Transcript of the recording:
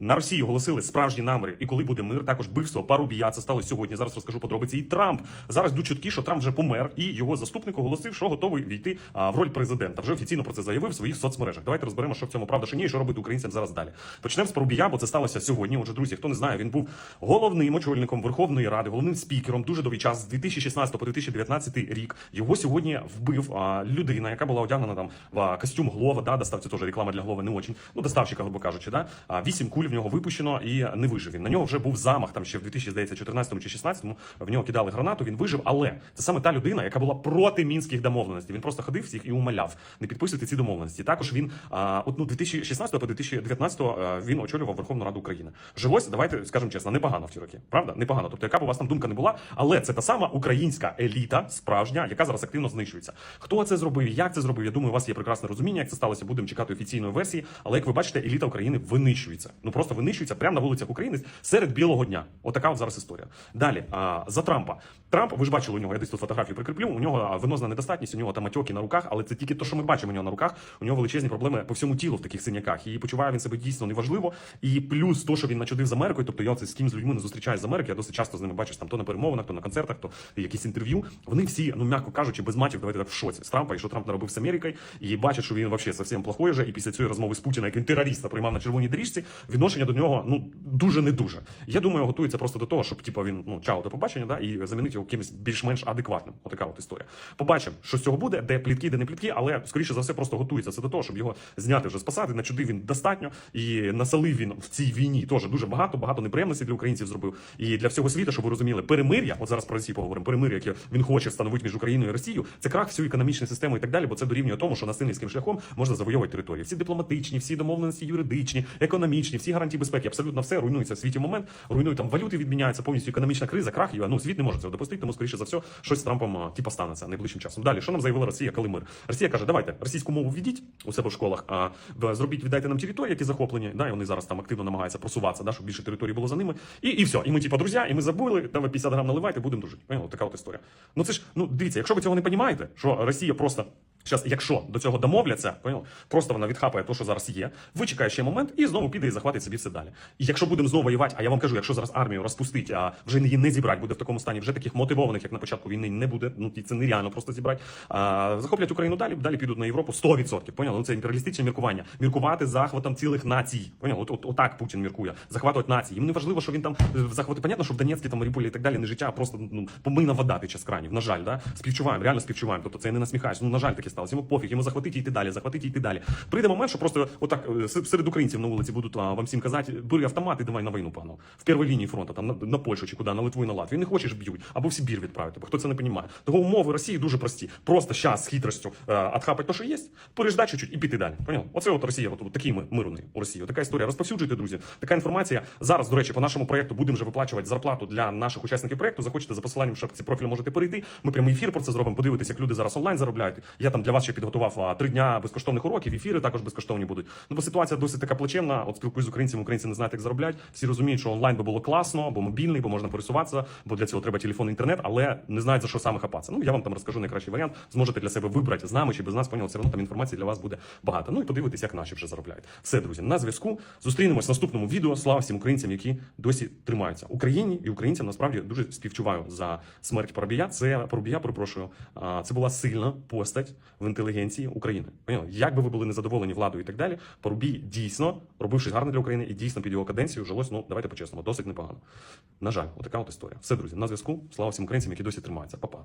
На Росії оголосили справжні наміри, і коли буде мир, також бивство Парубія. Це сталося сьогодні. Зараз розкажу подробиці. І Трамп зараз йдуть чутки, що Трамп вже помер, і його заступник оголосив, що готовий війти в роль президента. Вже офіційно про це заявив в своїх соцмережах. Давайте розберемо, що в цьому правда, що ні, і що робити українцям зараз далі. Почнемо з Парубія, бо це сталося сьогодні. Отже, друзі, хто не знає, він був головним очільником Верховної Ради, головним спікером дуже довгий час з 2016 по 2019 рік. Його сьогодні вбив людина, яка була одягнена там в костюм Глова. Да, достав це теж реклама для Глова не очень. Ну, доставщика, грубо кажучи, да. Вісім куль в нього випущено і не вижив. Він на нього вже був замах там ще в 2014 чи 16 В нього кидали гранату. Він вижив, але це саме та людина, яка була проти мінських домовленостей. Він просто ходив всіх і умоляв не підписуйте ці домовленості. Також він от ну 2016 по 2019 він очолював Верховну Раду України. Жилось, давайте скажемо чесно, непогано в ті роки. Правда, непогано. Тобто, яка б у вас там думка не була, але це та сама українська еліта, справжня, яка зараз активно знищується. Хто це зробив? Як це зробив? Я думаю, у вас є прекрасне розуміння, як це сталося. Будемо чекати офіційної версії. Але як ви бачите, еліта України винищується. Ну просто винищується прямо на вулицях України серед білого дня. Отака от зараз історія. Далі а, за Трампа. Трамп, ви ж бачили у нього, я десь тут фотографію прикріплю. У нього а, венозна недостатність, у нього там отьоки на руках, але це тільки те, що ми бачимо у нього на руках. У нього величезні проблеми по всьому тілу в таких синяках. І почуває він себе дійсно неважливо. І плюс то, що він начудив з Америкою, тобто я це з ким з людьми не зустрічаюсь з Америки. Я досить часто з ними бачиш там то на перемовинах, то на концертах, то якісь інтерв'ю. Вони всі, ну м'яко кажучи, без матів, давайте так в шоці з Трампа, і що Трамп наробив з Америкою, і бачать, що він вообще зовсім плохой же. І після цієї розмови з Путіна, як він терориста приймав на червоній доріжці, відношення до нього ну дуже не дуже. Я думаю, готується просто до того, щоб типу, він ну чао до побачення, да, і замінити його кимось більш-менш адекватним. Отака от історія. Побачимо, що з цього буде, де плітки, де не плітки, але скоріше за все просто готується це до того, щоб його зняти вже з посади. Начудив він достатньо і насалив він в цій війні теж дуже багато, багато неприємностей для українців зробив. І для всього світу, щоб ви розуміли, перемир'я, от зараз про Росію поговоримо, перемир'я, яке він хоче встановити між Україною і Росією, це крах всієї економічної системи і так далі, бо це дорівнює тому, що насильницьким шляхом можна завойовувати території. Всі дипломатичні, всі домовленості юридичні, економічні, всі гарантії безпеки, абсолютно все руйнується в світі момент, руйнують там валюти відміняються, повністю економічна криза, крах її. Ну світ не може цього допустити, тому скоріше за все, щось з Трампом типа станеться найближчим часом. Далі, що нам заявила Росія, коли мир? Росія каже, давайте російську мову введіть у себе в школах, а зробіть, віддайте нам території, які захоплені. Да, і вони зараз там активно намагаються просуватися, да, щоб більше територій було за ними. І, і все. І ми, типа, друзі, і ми забули, там ви 50 грам наливайте, будемо дружити. Поняли? Така от історія. Ну це ж, ну дивіться, якщо ви цього не розумієте, що Росія просто. Зараз, якщо до цього домовляться, понял? просто вона відхапає те, що зараз є, вичекає ще момент і знову піде і захватить собі все далі. І якщо будемо знову воювати, а я вам кажу, якщо зараз армію розпустить, а вже її не зібрати буде в такому стані, вже таких мотивованих, як на початку війни, не буде. Ну це нереально просто зібрати. А, захоплять Україну далі, далі підуть на Європу 100%. Поняли? Ну це імперіалістичне міркування. Міркувати захватом цілих націй. Поняли? От, от, отак Путін міркує. Захватувати нації. Їм не важливо, що він там е, захватить. Понятно, що в Донецькі, там Маріуполі і так далі не життя, а просто ну помийна вода під час кранів. На жаль, да? співчуваємо, реально співчуваємо. Тобто це не насміхаюсь. Ну на жаль, таке сталося. Йому пофіг, йому захватити і йти далі, захватити і йти далі. Прийде момент, що просто отак е, серед українців на вулиці будуть вам всім казати, бери автомат і давай на війну пану. В першій лінії фронту, там на, на Польщу чи куди, на Литву і на Латвію. Не хочеш б'ють, або в Сибір відправити, бо хто це не розуміє. Того умови Росії дуже прості. Просто щас з хитростю е, отхапати те, що є, переждати чуть-чуть і піти далі. Поняв? Оце от Росія, от, от такий ми мир у Росії. Така історія. Розповсюджуйте, друзі. Така інформація. Зараз, до речі, по нашому проекту будемо вже виплачувати зарплату для наших учасників проекту. Захочете за посиланням в шапці профілю можете перейти. Ми прямий ефір про це зробимо. Подивитися, як люди зараз онлайн заробляють. Я там для вас ще підготував три дня безкоштовних уроків. Ефіри також безкоштовні будуть. Ну бо ситуація досить така плачевна. От спілкуюсь з українцями, українці не знають, як заробляють. Всі розуміють, що онлайн би було класно, бо мобільний, бо можна пересуватися, бо для цього треба телефон, інтернет, але не знають за що саме хапатися. Ну я вам там розкажу найкращий варіант. Зможете для себе вибрати з нами чи без нас. Поняли, все одно там інформації для вас буде багато. Ну і подивитись, як наші вже заробляють. Все, друзі, на зв'язку. Зустрінемось в наступному відео. Слава всім українцям, які досі тримаються. Україні і українцям насправді дуже співчуваю за смерть Парубія. Це Парубія, перепрошую. Це була сильна постать в інтелігенції України. Поняли? Як би ви були незадоволені владою і так далі, Парубій дійсно робив щось гарне для України і дійсно під його каденцію жилось. Ну давайте по-чесному, досить непогано. На жаль, отака от історія. Все, друзі, на зв'язку. Слава всім українцям, які досі тримаються. Па-па.